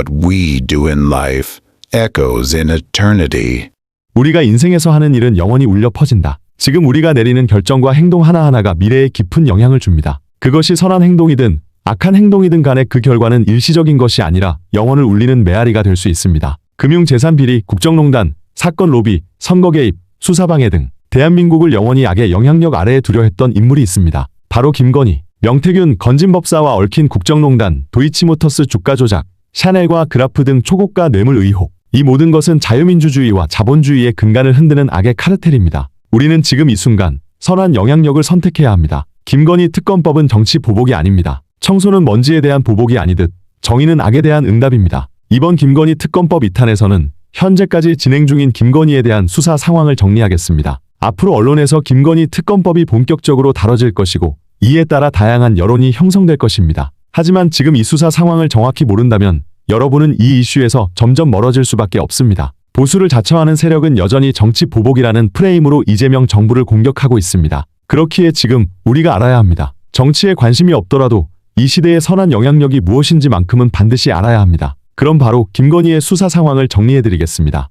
what we do in life echoes in eternity. 우리가 인생에서 하는 일은 영원히 울려 퍼진다. 지금 우리가 내리는 결정과 행동 하나하나가 미래에 깊은 영향을 줍니다. 그것이 선한 행동이든 악한 행동이든 간에 그 결과는 일시적인 것이 아니라 영혼을 울리는 메아리가 될 수 있습니다. 금융재산 비리, 국정농단, 사건 로비, 선거 개입, 수사방해 등 대한민국을 영원히 악의 영향력 아래에 두려 했던 인물이 있습니다. 바로 김건희, 명태균, 건진법사와 얽힌 국정농단, 도이치모터스 주가 조작, 샤넬과 그라프 등 초고가 뇌물 의혹. 이 모든 것은 자유민주주의와 자본주의의 근간을 흔드는 악의 카르텔입니다. 우리는 지금 이 순간 선한 영향력을 선택해야 합니다. 김건희 특검법은 정치 보복이 아닙니다. 청소는 먼지에 대한 보복이 아니듯 정의는 악에 대한 응답입니다. 이번 김건희 특검법 2탄에서는 현재까지 진행 중인 김건희에 대한 수사 상황을 정리하겠습니다. 앞으로 언론에서 김건희 특검법이 본격적으로 다뤄질 것이고 이에 따라 다양한 여론이 형성될 것입니다. 하지만 지금 이 수사 상황을 정확히 모른다면 여러분은 이 이슈에서 점점 멀어질 수밖에 없습니다. 보수를 자처하는 세력은 여전히 정치 보복이라는 프레임으로 이재명 정부를 공격하고 있습니다. 그렇기에 지금 우리가 알아야 합니다. 정치에 관심이 없더라도 이 시대의 선한 영향력이 무엇인지만큼은 반드시 알아야 합니다. 그럼 바로 김건희의 수사 상황을 정리해드리겠습니다.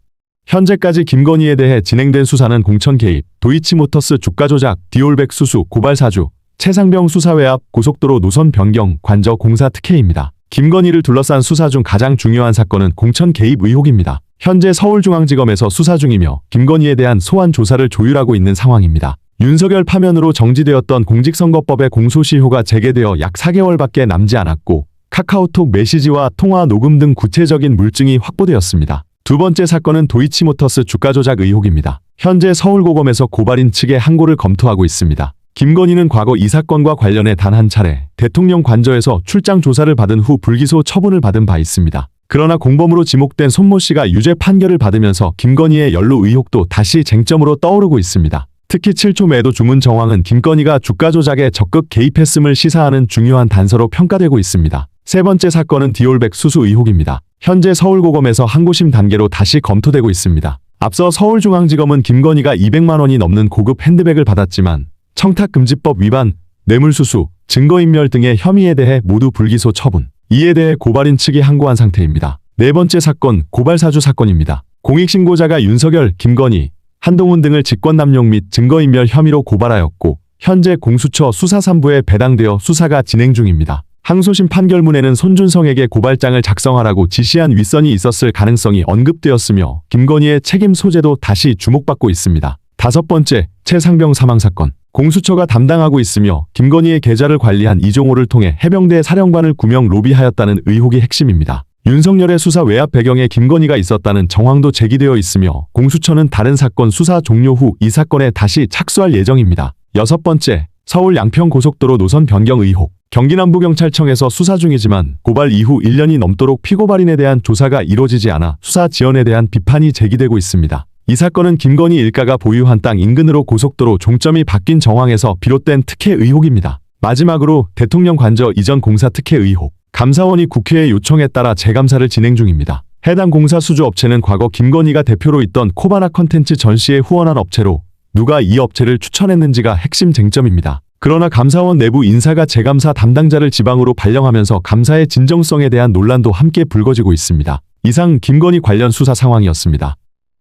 현재까지 김건희에 대해 진행된 수사는 공천 개입, 도이치모터스 주가 조작, 디올백 수수, 고발 사주, 최상병 수사외압, 고속도로 노선 변경, 관저 공사 특혜입니다. 김건희를 둘러싼 수사 중 가장 중요한 사건은 공천 개입 의혹입니다. 현재 서울중앙지검에서 수사 중이며 김건희에 대한 소환 조사를 조율하고 있는 상황입니다. 윤석열 파면으로 정지되었던 공직선거법의 공소시효가 재개되어 약 4개월밖에 남지 않았고 카카오톡 메시지와 통화 녹음 등 구체적인 물증이 확보되었습니다. 두 번째 사건은 도이치모터스 주가 조작 의혹입니다. 현재 서울고검에서 고발인 측의 항고를 검토하고 있습니다. 김건희는 과거 이 사건과 관련해 단 한 차례 대통령 관저에서 출장 조사를 받은 후 불기소 처분을 받은 바 있습니다. 그러나 공범으로 지목된 손모 씨가 유죄 판결을 받으면서 김건희의 연루 의혹도 다시 쟁점으로 떠오르고 있습니다. 특히 7초 매도 주문 정황은 김건희가 주가 조작에 적극 개입했음을 시사하는 중요한 단서로 평가되고 있습니다. 세 번째 사건은 디올백 수수 의혹입니다. 현재 서울고검에서 항고심 단계로 다시 검토되고 있습니다. 앞서 서울중앙지검은 김건희가 200만 원이 넘는 고급 핸드백을 받았지만 청탁금지법 위반, 뇌물수수, 증거인멸 등의 혐의에 대해 모두 불기소 처분. 이에 대해 고발인 측이 항고한 상태입니다. 네 번째 사건, 고발사주 사건입니다. 공익신고자가 윤석열, 김건희, 한동훈 등을 직권남용 및 증거인멸 혐의로 고발하였고 현재 공수처 수사 3부에 배당되어 수사가 진행 중입니다. 항소심 판결문에는 손준성에게 고발장을 작성하라고 지시한 윗선이 있었을 가능성이 언급되었으며 김건희의 책임 소재도 다시 주목받고 있습니다. 다섯 번째, 최상병 사망 사건. 공수처가 담당하고 있으며 김건희의 계좌를 관리한 이종호를 통해 해병대 사령관을 구명 로비하였다는 의혹이 핵심입니다. 윤석열의 수사 외압 배경에 김건희가 있었다는 정황도 제기되어 있으며 공수처는 다른 사건 수사 종료 후 이 사건에 다시 착수할 예정입니다. 여섯 번째, 서울 양평 고속도로 노선 변경 의혹. 경기 남부경찰청에서 수사 중이지만 고발 이후 1년이 넘도록 피고발인에 대한 조사가 이루어지지 않아 수사 지연에 대한 비판이 제기되고 있습니다. 이 사건은 김건희 일가가 보유한 땅 인근으로 고속도로 종점이 바뀐 정황에서 비롯된 특혜 의혹입니다. 마지막으로 대통령 관저 이전 공사 특혜 의혹. 감사원이 국회의 요청에 따라 재감사를 진행 중입니다. 해당 공사 수주 업체는 과거 김건희가 대표로 있던 코바나 컨텐츠 전시에 후원한 업체로 누가 이 업체를 추천했는지가 핵심 쟁점입니다. 그러나 감사원 내부 인사가 재감사 담당자를 지방으로 발령하면서 감사의 진정성에 대한 논란도 함께 불거지고 있습니다. 이상 김건희 관련 수사 상황이었습니다.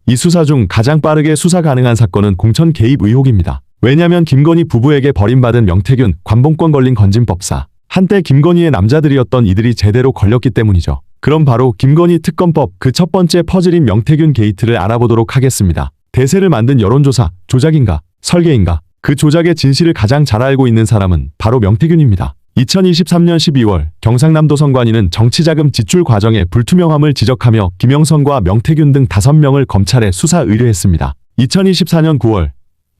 이 수사 중 가장 빠르게 수사 가능한 사건은 공천 개입 의혹입니다. 왜냐면 김건희 부부에게 버림받은 명태균, 관봉권 걸린 건진법사, 한때 김건희의 남자들이었던 이들이 제대로 걸렸기 때문이죠. 그럼 바로 김건희 특검법 그 첫 번째 퍼즐인 명태균 게이트를 알아보도록 하겠습니다. 대세를 만든 여론조사, 조작인가, 설계인가, 그 조작의 진실을 가장 잘 알고 있는 사람은 바로 명태균입니다. 2023년 12월 경상남도 선관위는 정치자금 지출 과정의 불투명함을 지적하며 김영선과 명태균 등 5명을 검찰에 수사 의뢰했습니다. 2024년 9월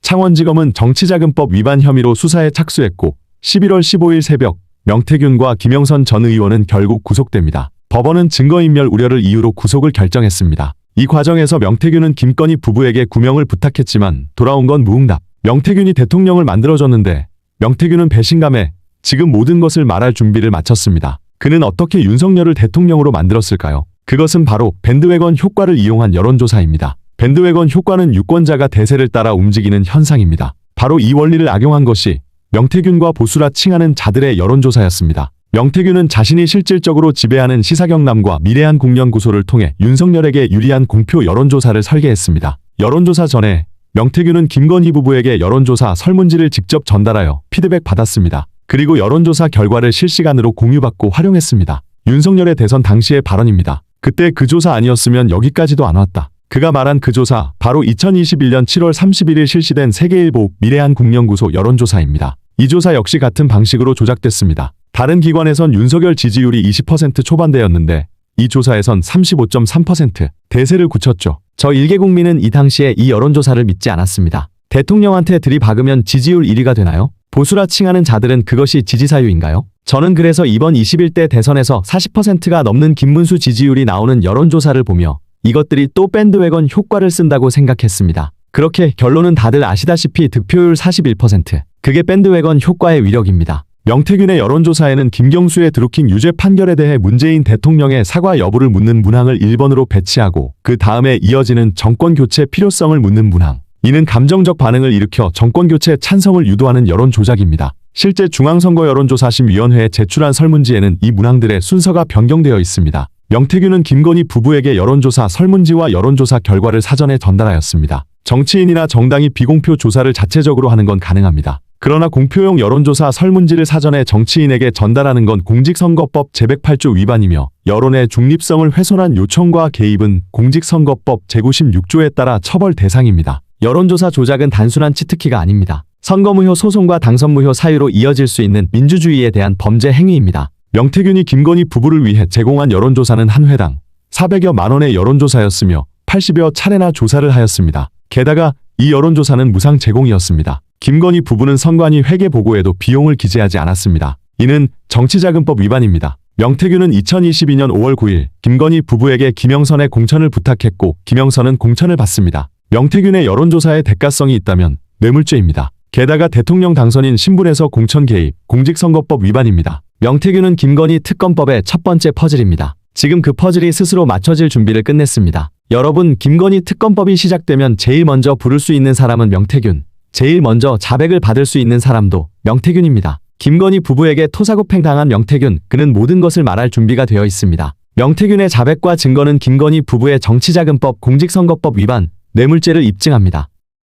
창원지검은 정치자금법 위반 혐의로 수사에 착수했고 11월 15일 새벽 명태균과 김영선 전 의원은 결국 구속됩니다. 법원은 증거인멸 우려를 이유로 구속을 결정했습니다. 이 과정에서 명태균은 김건희 부부에게 구명을 부탁했지만 돌아온 건 무응답. 명태균이 대통령을 만들어줬는데 명태균은 배신감에 지금 모든 것을 말할 준비를 마쳤습니다. 그는 어떻게 윤석열을 대통령으로 만들었을까요? 그것은 바로 밴드웨건 효과를 이용한 여론조사입니다. 밴드웨건 효과는 유권자가 대세를 따라 움직이는 현상입니다. 바로 이 원리를 악용한 것이 명태균과 보수라 칭하는 자들의 여론조사였습니다. 명태균은 자신이 실질적으로 지배하는 시사경남과 미래한 국련 구소를 통해 윤석열에게 유리한 공표 여론조사를 설계했습니다. 여론조사 전에 명태균은 김건희 부부에게 여론조사 설문지를 직접 전달하여 피드백 받았습니다. 그리고 여론조사 결과를 실시간으로 공유받고 활용했습니다. 윤석열의 대선 당시의 발언입니다. 그때 그 조사 아니었으면 여기까지도 안 왔다. 그가 말한 그 조사 바로 2021년 7월 31일 실시된 세계일보 미래한 국련구소 여론조사입니다. 이 조사 역시 같은 방식으로 조작됐습니다. 다른 기관에선 윤석열 지지율이 20% 초반대였는데 이 조사에선 35.3% 대세를 굳혔죠. 저 일개 국민은 이 당시에 이 여론조사를 믿지 않았습니다. 대통령한테 들이박으면 지지율 1위가 되나요? 보수라 칭하는 자들은 그것이 지지사유인가요? 저는 그래서 이번 21대 대선에서 40%가 넘는 김문수 지지율이 나오는 여론조사를 보며 이것들이 또 밴드웨건 효과를 쓴다고 생각했습니다. 그렇게 결론은 다들 아시다시피 득표율 41%. 그게 밴드웨건 효과의 위력입니다. 명태균의 여론조사에는 김경수의 드루킹 유죄 판결에 대해 문재인 대통령의 사과 여부를 묻는 문항을 1번으로 배치하고 그 다음에 이어지는 정권 교체 필요성을 묻는 문항. 이는 감정적 반응을 일으켜 정권 교체 찬성을 유도하는 여론 조작입니다. 실제 중앙선거 여론조사심위원회에 제출한 설문지에는 이 문항들의 순서가 변경되어 있습니다. 명태균은 김건희 부부에게 여론조사 설문지와 여론조사 결과를 사전에 전달하였습니다. 정치인이나 정당이 비공표 조사를 자체적으로 하는 건 가능합니다. 그러나 공표용 여론조사 설문지를 사전에 정치인에게 전달하는 건 공직선거법 제108조 위반이며 여론의 중립성을 훼손한 요청과 개입은 공직선거법 제96조에 따라 처벌 대상입니다. 여론조사 조작은 단순한 치트키가 아닙니다. 선거무효 소송과 당선무효 사유로 이어질 수 있는 민주주의에 대한 범죄 행위입니다. 명태균이 김건희 부부를 위해 제공한 여론조사는 한 회당 400여 만 원의 여론조사였으며 80여 차례나 조사를 하였습니다. 게다가 이 여론조사는 무상 제공이었습니다. 김건희 부부는 선관위 회계 보고에도 비용을 기재하지 않았습니다. 이는 정치자금법 위반입니다. 명태균은 2022년 5월 9일 김건희 부부에게 김영선의 공천을 부탁했고 김영선은 공천을 받습니다. 명태균의 여론조사에 대가성이 있다면 뇌물죄입니다. 게다가 대통령 당선인 신분에서 공천 개입, 공직선거법 위반입니다. 명태균은 김건희 특검법의 첫 번째 퍼즐입니다. 지금 그 퍼즐이 스스로 맞춰질 준비를 끝냈습니다. 여러분, 김건희 특검법이 시작되면 제일 먼저 부를 수 있는 사람은 명태균, 제일 먼저 자백을 받을 수 있는 사람도 명태균입니다. 김건희 부부에게 토사구팽 당한 명태균, 그는 모든 것을 말할 준비가 되어 있습니다. 명태균의 자백과 증거는 김건희 부부의 정치자금법 공직선거법 위반, 뇌물죄를 입증합니다.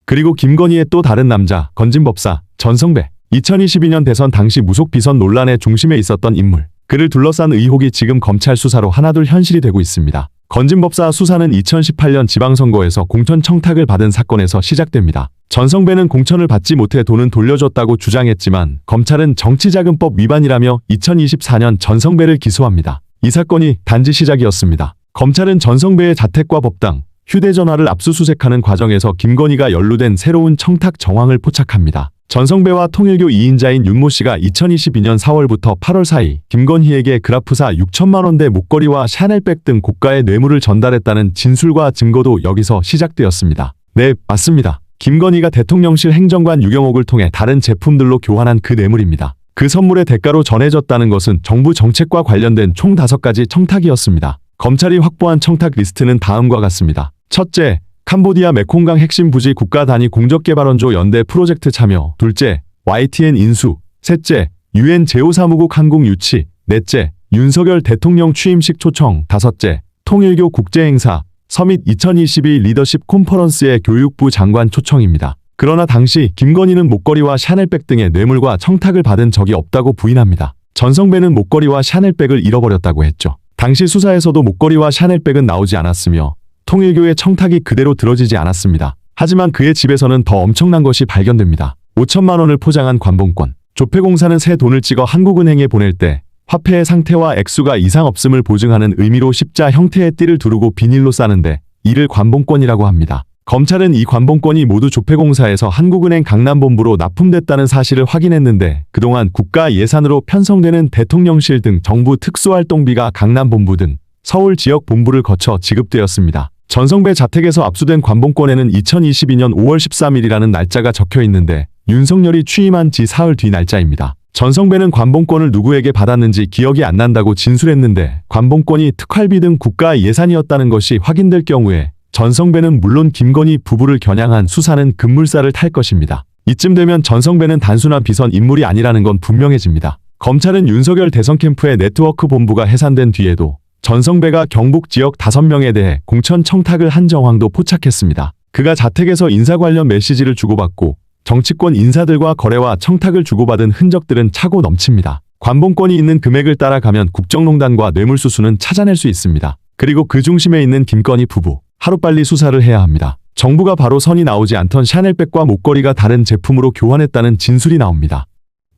그리고 김건희의 또 다른 남자, 건진법사, 전성배. 2022년 대선 당시 무속 비선 논란의 중심에 있었던 인물. 그를 둘러싼 의혹이 지금 검찰 수사로 하나둘 현실이 되고 있습니다. 건진법사 수사는 2018년 지방선거에서 공천 청탁을 받은 사건에서 시작됩니다. 전성배는 공천을 받지 못해 돈은 돌려줬다고 주장했지만 검찰은 정치자금법 위반이라며 2024년 전성배를 기소합니다. 이 사건이 단지 시작이었습니다. 검찰은 전성배의 자택과 법당, 휴대전화를 압수수색하는 과정에서 김건희가 연루된 새로운 청탁 정황을 포착합니다. 전성배와 통일교 2인자인 윤모 씨가 2022년 4월부터 8월 사이 김건희에게 그라프사 6천만 원대 목걸이와 샤넬백 등 고가의 뇌물을 전달했다는 진술과 증거도 여기서 시작되었습니다. 네, 맞습니다. 김건희가 대통령실 행정관 유경옥을 통해 다른 제품들로 교환한 그 뇌물입니다. 그 선물의 대가로 전해졌다는 것은 정부 정책과 관련된 총 5가지 청탁이었습니다. 검찰이 확보한 청탁 리스트는 다음과 같습니다. 첫째, 캄보디아 메콩강 핵심 부지 국가 단위 공적개발원조 연대 프로젝트 참여. 둘째, YTN 인수. 셋째, UN 제5사무국 항공 유치. 넷째, 윤석열 대통령 취임식 초청. 다섯째, 통일교 국제행사. 서밋 2022 리더십 콘퍼런스의 교육부 장관 초청입니다. 그러나 당시 김건희는 목걸이와 샤넬백 등의 뇌물과 청탁을 받은 적이 없다고 부인합니다. 전성배는 목걸이와 샤넬백을 잃어버렸다고 했죠. 당시 수사에서도 목걸이와 샤넬백은 나오지 않았으며 통일교의 청탁이 그대로 들어지지 않았습니다. 하지만 그의 집에서는 더 엄청난 것이 발견됩니다. 5천만 원을 포장한 관봉권. 조폐공사는 새 돈을 찍어 한국은행에 보낼 때 화폐의 상태와 액수가 이상 없음을 보증하는 의미로 십자 형태의 띠를 두르고 비닐로 싸는데 이를 관봉권이라고 합니다. 검찰은 이 관봉권이 모두 조폐공사에서 한국은행 강남본부로 납품됐다는 사실을 확인했는데 그동안 국가 예산으로 편성되는 대통령실 등 정부 특수활동비가 강남본부 등 서울 지역 본부를 거쳐 지급되었습니다. 전성배 자택에서 압수된 관봉권에는 2022년 5월 13일이라는 날짜가 적혀 있는데 윤석열이 취임한 지 사흘 뒤 날짜입니다. 전성배는 관봉권을 누구에게 받았는지 기억이 안 난다고 진술했는데 관봉권이 특활비 등 국가 예산이었다는 것이 확인될 경우에 전성배는 물론 김건희 부부를 겨냥한 수사는 급물살을 탈 것입니다. 이쯤 되면 전성배는 단순한 비선 인물이 아니라는 건 분명해집니다. 검찰은 윤석열 대선 캠프의 네트워크 본부가 해산된 뒤에도 전성배가 경북 지역 5명에 대해 공천 청탁을 한 정황도 포착했습니다. 그가 자택에서 인사 관련 메시지를 주고받고 정치권 인사들과 거래와 청탁을 주고받은 흔적들은 차고 넘칩니다. 관봉권이 있는 금액을 따라가면 국정농단과 뇌물수수는 찾아낼 수 있습니다. 그리고 그 중심에 있는 김건희 부부, 하루빨리 수사를 해야 합니다. 정부가 바로 선이 나오지 않던 샤넬백과 목걸이가 다른 제품으로 교환했다는 진술이 나옵니다.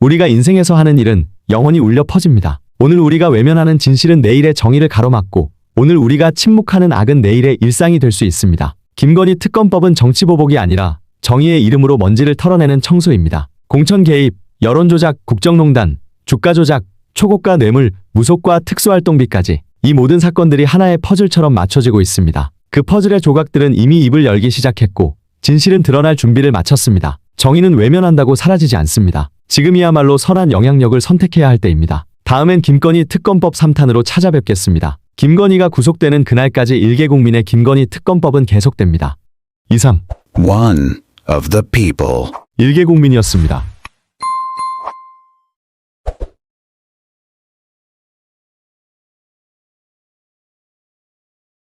우리가 인생에서 하는 일은 영원히 울려 퍼집니다. 오늘 우리가 외면하는 진실은 내일의 정의를 가로막고 오늘 우리가 침묵하는 악은 내일의 일상이 될 수 있습니다. 김건희 특검법은 정치보복이 아니라 정의의 이름으로 먼지를 털어내는 청소입니다. 공천 개입, 여론조작, 국정농단, 주가조작, 초고가 뇌물, 무속과 특수활동비까지 이 모든 사건들이 하나의 퍼즐처럼 맞춰지고 있습니다. 그 퍼즐의 조각들은 이미 입을 열기 시작했고 진실은 드러날 준비를 마쳤습니다. 정의는 외면한다고 사라지지 않습니다. 지금이야말로 선한 영향력을 선택해야 할 때입니다. 다음엔 김건희 특검법 3탄으로 찾아뵙겠습니다. 김건희가 구속되는 그날까지 일개 국민의 김건희 특검법은 계속됩니다. 이상 One of the people. 일개 국민이었습니다.